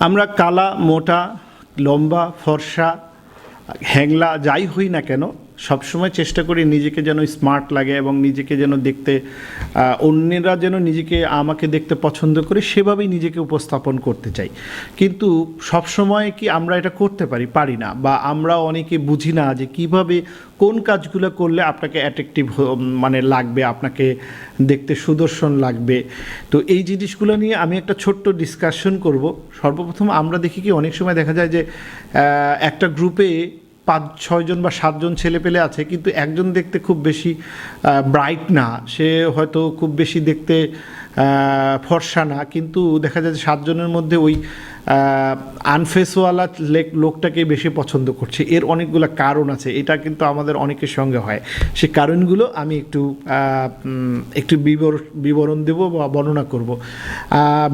আমরা কালা মোটা লম্বা ফর্সা হ্যাংলা যাই হই না কেন সবসময় চেষ্টা করি নিজেকে যেন স্মার্ট লাগে এবং নিজেকে যেন দেখতে অন্যেরা যেন নিজেকে, আমাকে দেখতে পছন্দ করে সেভাবেই নিজেকে উপস্থাপন করতে চাই। কিন্তু সবসময় কি আমরা এটা করতে পারি পারি না বা আমরা অনেকে বুঝি না যে কীভাবে, কোন কাজগুলো করলে আপনাকে অ্যাট্রাকটিভ মানে লাগবে, আপনাকে দেখতে সুদর্শন লাগবে। তো এই জিনিসগুলো নিয়ে আমি একটা ছোট্ট ডিসকাশন করব। সর্বপ্রথম আমরা দেখি কি অনেক সময় দেখা যায় যে একটা গ্রুপে পাঁচ ছয়জন বা সাতজন ছেলে পেলে আছে, কিন্তু একজন দেখতে খুব বেশি ব্রাইট না। সে হয়তো খুব বেশি দেখতে ফর্সা না, কিন্তু দেখা যায় যে সাতজনের মধ্যে ওই আনফেসওয়ালা লেক লোকটাকে বেশি পছন্দ করছে। এর অনেকগুলো কারণ আছে, এটা কিন্তু আমাদের অনেকের সঙ্গে হয়। সে কারণগুলো আমি একটু একটু বিবর বিবরণ দেব বা বর্ণনা করব।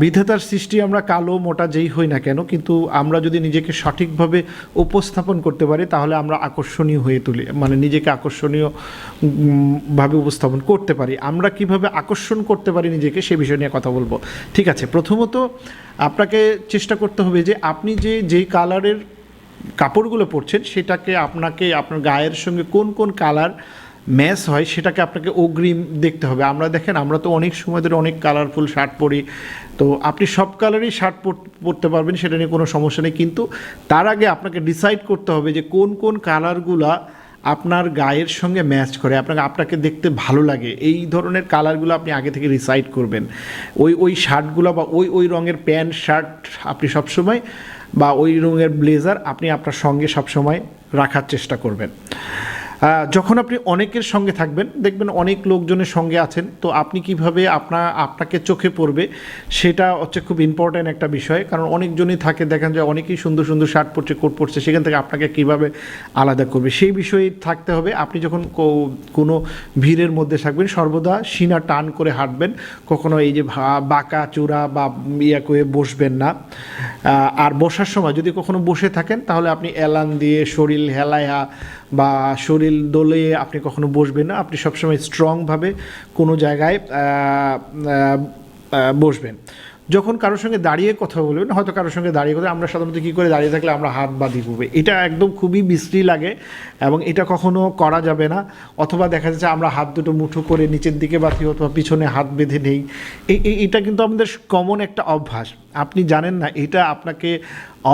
বিধাতার সৃষ্টি আমরা কালো, মোটা যেই হই না কেন, কিন্তু আমরা যদি নিজেকে সঠিকভাবে উপস্থাপন করতে পারি, তাহলে আমরা আকর্ষণীয় হয়ে তুলি মানে নিজেকে আকর্ষণীয় ভাবে উপস্থাপন করতে পারি। আমরা কীভাবে আকর্ষণ করতে পারি নিজেকে, সে বিষয় নিয়ে কথা বলব। ঠিক আছে, প্রথমত আপনাকে চেষ্টা করতে হবে যে আপনি যে যেই কালারের কাপড়গুলো পরছেন, সেটাকে আপনাকে, আপনার গায়ের সঙ্গে কোন কোন কালার ম্যাচ হয়, সেটাকে আপনাকে অগ্রিম দেখতে হবে। আমরা দেখেন, আমরা তো অনেক সময় ধরে অনেক কালারফুল শার্ট পরি। তো আপনি সব কালারই শার্ট পরতে পারবেন, সেটা নিয়ে কোনো সমস্যা নেই। কিন্তু তার আগে আপনাকে ডিসাইড করতে হবে যে কোন কোন কালারগুলা আপনার গায়ের সঙ্গে ম্যাচ করে, আপনাকে আপনাকে দেখতে ভালো লাগে, এই ধরনের কালারগুলো আপনি আগে থেকে রিসাইড করবেন। ওই ওই শার্টগুলো বা ওই ওই রঙের প্যান্ট, শার্ট আপনি সবসময় বা ওই রঙের ব্লেজার আপনি আপনার সঙ্গে সবসময় রাখার চেষ্টা করবেন। যখন আপনি অনেকের সঙ্গে থাকবেন, দেখবেন অনেক লোকজনের সঙ্গে আছেন, তো আপনি কীভাবে আপনার আপনাকে চোখে পড়বে সেটা হচ্ছে খুব ইম্পর্ট্যান্ট একটা বিষয়। কারণ অনেকজনই থাকে, দেখেন যে অনেকেই সুন্দর সুন্দর শার্ট পরছে কোট পরছে, সেখান থেকে আপনাকে কীভাবে আলাদা করবে? সেই বিষয়ে থাকতে হবে। আপনি যখন কোনো ভিড়ের মধ্যে থাকবেন, সর্বদা সিনা টান করে হাঁটবেন। কখনো এই যে বাঁকা চূড়া বা ইয়া করে বসবেন না। আর বসার সময় যদি কখনো বসে থাকেন, তাহলে আপনি এলান দিয়ে শরীর হেলায়া বা শরীর দোলে আপনি কখনো বসবেন না, আপনি সবসময় স্ট্রংভাবে কোনো জায়গায় বসবেন। যখন কারোর সঙ্গে দাঁড়িয়ে কথা বলবেন, হয়তো কারোর সঙ্গে দাঁড়িয়ে কথা আমরা সাধারণত কী করে দাঁড়িয়ে থাকলে আমরা হাত বাঁধি পড়বে এটা একদম খুবই বিশ্রী লাগে এবং এটা কখনো করা যাবে না। অথবা দেখা যাচ্ছে আমরা হাত দুটো মুঠো করে নিচের দিকে বাঁধি অথবা পিছনে হাত বেঁধে নেই। এই- এটা কিন্তু আমাদের কমন একটা অভ্যাস। আপনি জানেন না, এটা আপনাকে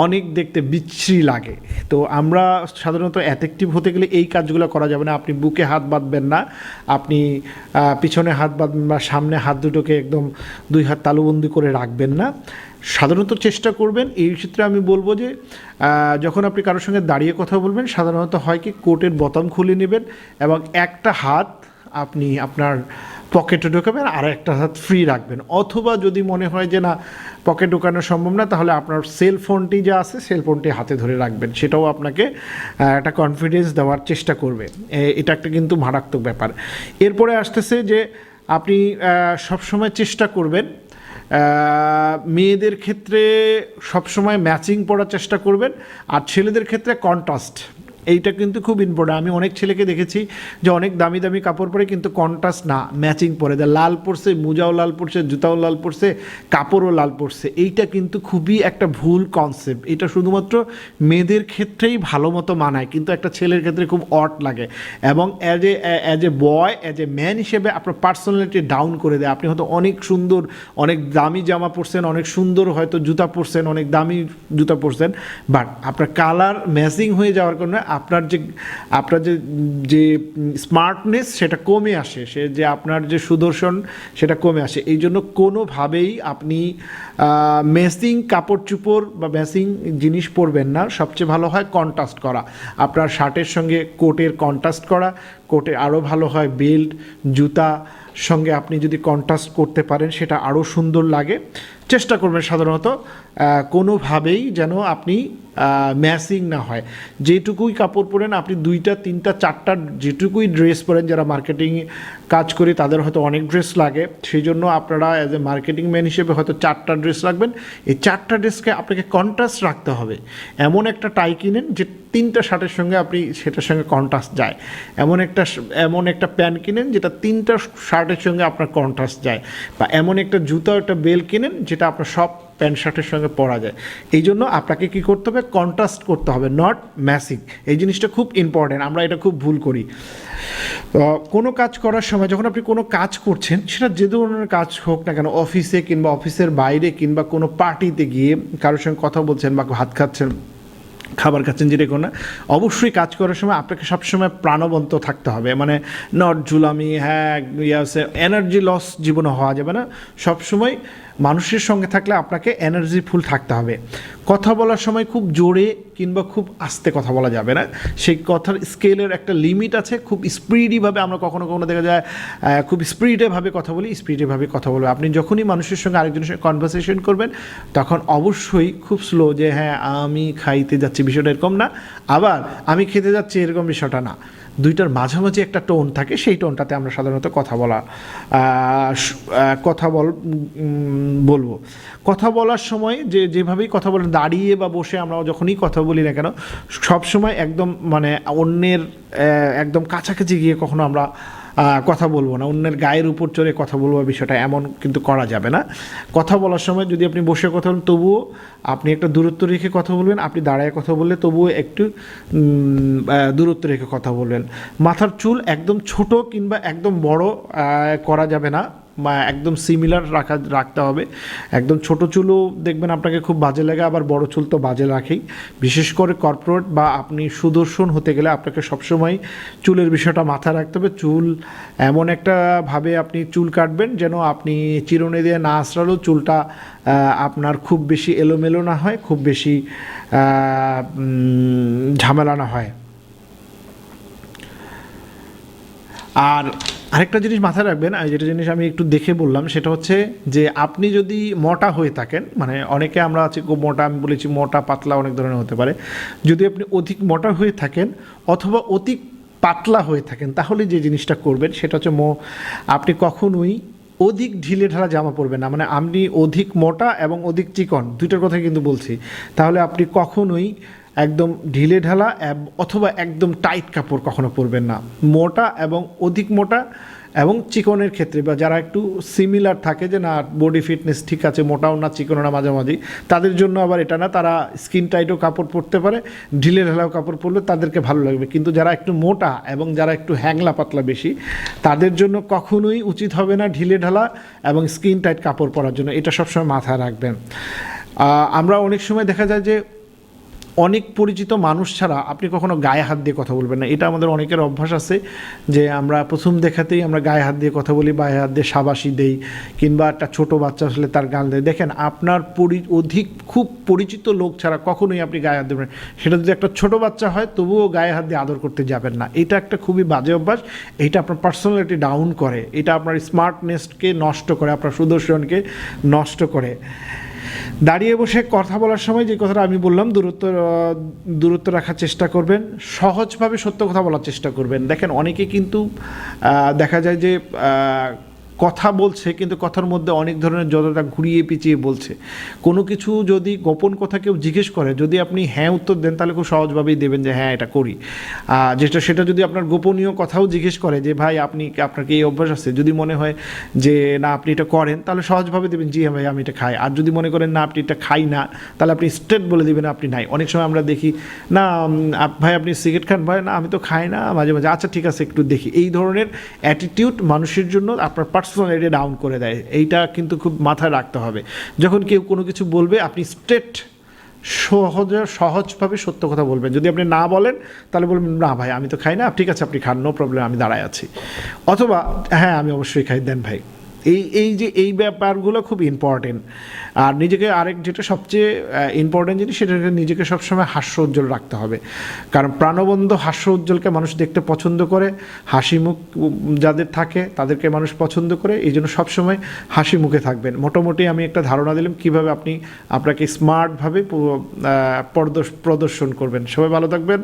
অনেক দেখতে বিচ্ছিরি লাগে। তো আমরা সাধারণত অ্যাট্রাকটিভ হতে গেলে এই কাজগুলো করা যাবে না। আপনি বুকে হাত বাঁধবেন না। আপনি পিছনে হাত বাঁধবেন বা সামনে হাত দুটোকে একদম দুই হাত তালুবন্দি করে রাখবেন না। সাধারণত চেষ্টা করবেন, এই ক্ষেত্রে আমি বলব যে যখন আপনি কারোর সঙ্গে দাঁড়িয়ে কথা বলবেন, সাধারণত হয় কি, কোটের বোতাম খুলে নেবেন এবং একটা হাত আপনি আপনার পকেটে ঢোকাবেন, আর একটা হাত ফ্রি রাখবেন। অথবা যদি মনে হয় যে, না, পকেট ঢোকানো সম্ভব না, তাহলে আপনার সেল ফোনটি যা আছে সেল ফোনটি হাতে ধরে রাখবেন। সেটাও আপনাকে একটা কনফিডেন্স দেওয়ার চেষ্টা করবে। এটা একটা কিন্তু মারাত্মক ব্যাপার। এরপরে আসতেছে যে, আপনি সবসময় চেষ্টা করবেন মেয়েদের ক্ষেত্রে সবসময় ম্যাচিং পড়ার চেষ্টা করবেন, আর ছেলেদের ক্ষেত্রে কন্ট্রাস্ট এইটা কিন্তু খুব ইম্পর্টেন্ট আমি অনেক ছেলেকে দেখেছি যে অনেক দামি দামি কাপড় পরে কিন্তু কন্ট্রাস্ট না ম্যাচিং পরে। দেয় লাল পরছে, মোজাও লাল পরছে, জুতাও লাল পরছে, কাপড়ও লাল পরছে। এইটা কিন্তু খুবই একটা ভুল কনসেপ্ট এটা শুধুমাত্র মেয়েদের ক্ষেত্রেই ভালো মতো মানায়, কিন্তু একটা ছেলের ক্ষেত্রে খুব অট লাগে। এবং as a as a boy as a man হিসেবে আপনার পার্সোনালিটি ডাউন করে দেয়। আপনি হয়তো অনেক সুন্দর, অনেক দামি জামা পরছেন, অনেক সুন্দর হয়তো জুতা পরছেন, অনেক দামি জুতা পরছেন বাট আপনার কালার ম্যাচিং হয়ে যাওয়ার কারণে আপনার যে আপনার যে যে স্মার্টনেস সেটা কমে আসে। সে যে আপনার যে সুদর্শন, সেটা কমে আসে। এই জন্য কোনোভাবেই আপনি মেসিং কাপড় চুপড় বা মেসিং জিনিস পরবেন না। সবচেয়ে ভালো হয় কন্ট্রাস্ট করা। আপনার শার্টের সঙ্গে কোটের কন্ট্রাস্ট করা। কোটে আরও ভালো হয় বেল্ট জুতা সঙ্গে আপনি যদি কন্ট্রাস্ট করতে পারেন, সেটা আরও সুন্দর লাগে। চেষ্টা করবেন সাধারণত কোনোভাবেই যেন আপনি ম্যাচিং না হয়। যেটুকুই কাপড় পরেন, আপনি দুইটা, তিনটা, চারটা যেটুকুই ড্রেস পরেন, যারা মার্কেটিং কাজ করি, তাদের হয়তো অনেক ড্রেস লাগে। সেই জন্য আপনারা অ্যাজ এ মার্কেটিং ম্যান হিসেবে হয়তো চারটা ড্রেস রাখবেন। এই চারটা ড্রেসকে আপনাকে কন্ট্রাস্ট রাখতে হবে। এমন একটা টাই কিনেন যে তিনটা শার্টের সঙ্গে আপনি সেটার সঙ্গে কন্ট্রাস্ট যায়। এমন একটা এমন একটা প্যান্ট কিনেন, যেটা তিনটা শার্টের সঙ্গে আপনার কন্ট্রাস্ট যায়। বা এমন একটা জুতা, একটা বেল কিনেন, যেটা যেটা আপনার সব প্যান্ট শার্টের সঙ্গে পরা যায়। এই জন্য আপনাকে কি করতে হবে? কন্ট্রাস্ট করতে হবে নট ম্যাসিভ এই জিনিসটা খুব ইম্পর্টেন্ট আমরা এটা খুব ভুল করি। কোনো কাজ করার সময় যখন আপনি কোনো কাজ করছেন, সেটা যে ধরনের কাজ হোক না কেন অফিসে কিংবা অফিসের বাইরে কিংবা কোনো পার্টিতে গিয়ে কারোর সঙ্গে কথা বলছেন বা ভাত খাচ্ছেন, খাবার খাচ্ছেন, যেটা কোনো না, অবশ্যই কাজ করার সময় আপনাকে সবসময় প্রাণবন্ত থাকতে হবে। মানে নট ঝুলামি হ্যাঁ ইয়াসে এনার্জি লস জীবনে হওয়া যাবে না। সবসময় মানুষের সঙ্গে থাকলে আপনাকে এনার্জি ফুল থাকতে হবে। কথা বলার সময় খুব জোরে কিংবা খুব আস্তে কথা বলা যাবে না। সেই কথার স্কেলের একটা লিমিট আছে, খুব স্পিডিভাবে আমরা কখনো কখনো দেখা যায় খুব স্পিডেভাবে কথা বলি স্পিডেভাবে কথা বলব। আপনি যখনই মানুষের সঙ্গে আরেকজনের সঙ্গে কনভারসেশন করবেন, তখন অবশ্যই খুব স্লো যে হ্যাঁ আমি খাইতে যাচ্ছি, বিষয়টা এরকম না। আবার আমি খেতে যাচ্ছি, এরকম বিষয়টা না। দুইটার মাঝামাঝি একটা টোন থাকে, সেই টোনটাতে আমরা সাধারণত কথা বলা কথা বল বলব। কথা বলার সময় যে, যেভাবেই কথা বলে দাঁড়িয়ে বা বসে আমরা যখনই কথা বলি না কেন, সবসময় একদম মানে অন্যের একদম কাছাকাছি গিয়ে কখনো আমরা কথা বলব না। অন্যের গায়ের উপর চড়ে কথা বলব বিষয়টা এমন কিন্তু করা যাবে না। কথা বলার সময় যদি আপনি বসে কথা বলেন, তবুও আপনি একটা দূরত্ব রেখে কথা বলবেন। আপনি দাঁড়ায় কথা বললে তবুও একটু দূরত্ব রেখে কথা বলবেন। মাথার চুল একদম ছোট কিংবা একদম বড় করা যাবে না। বা একদম সিমিলার রাখা, রাখতে হবে। একদম ছোট চুলও দেখবেন আপনাকে খুব বাজে লাগে, আবার বড় চুল তো বাজে রাখেই। বিশেষ করে কর্পোরেট বা আপনি সুদর্শন হতে গেলে আপনাকে সবসময় চুলের বিষয়টা মাথায় রাখতে হবে। চুল এমন একটা ভাবে আপনি চুল কাটবেন যেন আপনি চিরুনি দিয়ে না আশ্রালেও চুলটা আপনার খুব বেশি এলোমেলো না হয়, খুব বেশি ঝামেলা না হয়। আর আরেকটা জিনিস মাথায় রাখবেন যেটা জিনিস আমি একটু দেখে বললাম, সেটা হচ্ছে যে আপনি যদি মোটা হয়ে থাকেন মানে অনেকে আমরা আছি মোটা, আমি বলেছি মোটা, পাতলা অনেক ধরনের হতে পারে, যদি আপনি অধিক মোটা হয়ে থাকেন অথবা অধিক পাতলা হয়ে থাকেন, তাহলে যে জিনিসটা করবেন সেটা হচ্ছে মো, আপনি কখনোই অধিক ঢিলে ঢালা জামা পরবেন না মানে আপনি অধিক মোটা এবং অধিক চিকন, দুইটার কথা কিন্তু বলছি, তাহলে আপনি কখনোই একদম ঢিলে ঢালা অথবা একদম টাইট কাপড় কখনো পরবেন না। মোটা এবং অধিক মোটা এবং চিকনের ক্ষেত্রে বা যারা একটু সিমিলার থাকে যে, না বডি ফিটনেস ঠিক আছে, মোটাও না, চিকনও না, মাঝামাঝি, তাদের জন্য আবার এটা না, তারা স্কিন টাইটও কাপড় পরতে পারে, ঢিলে ঢালাও কাপড় পরলে তাদেরকে ভালো লাগবে। কিন্তু যারা একটু মোটা এবং যারা একটু হ্যাংলা পাতলা বেশি, তাদের জন্য কখনোই উচিত হবে না ঢিলে ঢালা এবং স্কিন টাইট কাপড় পরার জন্য। এটা সবসময় মাথায় রাখবেন। আমরা অনেক সময় দেখা যায় যে অনেক পরিচিত মানুষ ছাড়া আপনি কখনো গায়ে হাত দিয়ে কথা বলবেন না। এটা আমাদের অনেকের অভ্যাস আছে যে আমরা প্রথম দেখাতেই আমরা গায়ে হাত দিয়ে কথা বলি গায়ে হাত দিয়ে সাবাসি দেই কিংবা একটা ছোট বাচ্চা আসলে তার গাল দেয়। দেখেন, আপনার পরি, অধিক খুব পরিচিত লোক ছাড়া কখনোই আপনি গায়ে হাত দেবেন সেটা যদি একটা ছোট বাচ্চা হয়, তবুও গায়ে হাত দিয়ে আদর করতে যাবেন না। এটা একটা খুবই বাজে অভ্যাস। এটা আপনার পার্সোনালিটি ডাউন করে। এটা আপনার স্মার্টনেসকে নষ্ট করে, আপনার সুদর্শনকে নষ্ট করে। দাঁড়িয়ে বসে কথা বলার সময় যে কথাটা আমি বললাম, দূরত্ব দূরত্ব রাখার চেষ্টা করবেন, সহজভাবে সত্য কথা বলার চেষ্টা করবেন। দেখেন, অনেকে কিন্তু দেখা যায় যে কথা বলছে, কিন্তু কথার মধ্যে অনেক ধরনের যতটা ঘুরিয়ে পিছিয়ে বলছে। কোনো কিছু যদি গোপন কথা কেউ জিজ্ঞেস করে, যদি আপনি হ্যাঁ উত্তর দেন, তাহলে খুব সহজভাবেই দেবেন যে হ্যাঁ এটা করি। যেটা, সেটা যদি আপনার গোপনীয় কথাও জিজ্ঞেস করে যে, ভাই, আপনি আপনার কি এই অভ্যাস আছে। যদি মনে হয় যে, না, আপনি এটা করেন, তাহলে সহজভাবে দেবেন, জি হ্যাঁ ভাই, আমি এটা খাই। আর যদি মনে করেন, না, আপনি এটা খাই না, তাহলে আপনি স্ট্রেট বলে দেবেন, আপনি নাই। অনেক সময় আমরা দেখি, না ভাই, আপনি সিগারেট খান। ভাই, না, আমি তো খাই না, মাঝে মাঝে। আচ্ছা ঠিক আছে, একটু দেখি। এই ধরনের অ্যাটিটিউড মানুষের জন্য আপনার পার্সোনালিটি ডাউন করে দেয়। এইটা কিন্তু খুব মাথায় রাখতে হবে। যখন কেউ কোনো কিছু বলবে, আপনি স্ট্রেট সহজে, সহজভাবে সত্য কথা বলবেন। যদি আপনি না বলেন, তাহলে বলবেন, না ভাই, আমি তো খাই না। ঠিক আছে, আপনি খান নো প্রবলেম আমি দাঁড়ায় আছি। অথবা হ্যাঁ আমি অবশ্যই খাই। দেন ভাই এই এই যে, এই ব্যাপারগুলো খুব ইম্পর্টেন্ট আর নিজেকে আরেক যেটা সবচেয়ে ইম্পর্টেন্ট জিনিস, সেটা নিজেকে সবসময় হাস্য উজ্জ্বল রাখতে হবে। কারণ প্রাণবন্ধ হাস্য উজ্জ্বলকে মানুষ দেখতে পছন্দ করে, হাসি মুখ যাদের থাকে, তাদেরকে মানুষ পছন্দ করে, এই জন্য সবসময় হাসি মুখে থাকবেন। মোটামুটি আমি একটা ধারণা দিলাম কীভাবে আপনি আপনাকে স্মার্টভাবে প্রদর্শন করবেন। সবাই ভালো থাকবেন।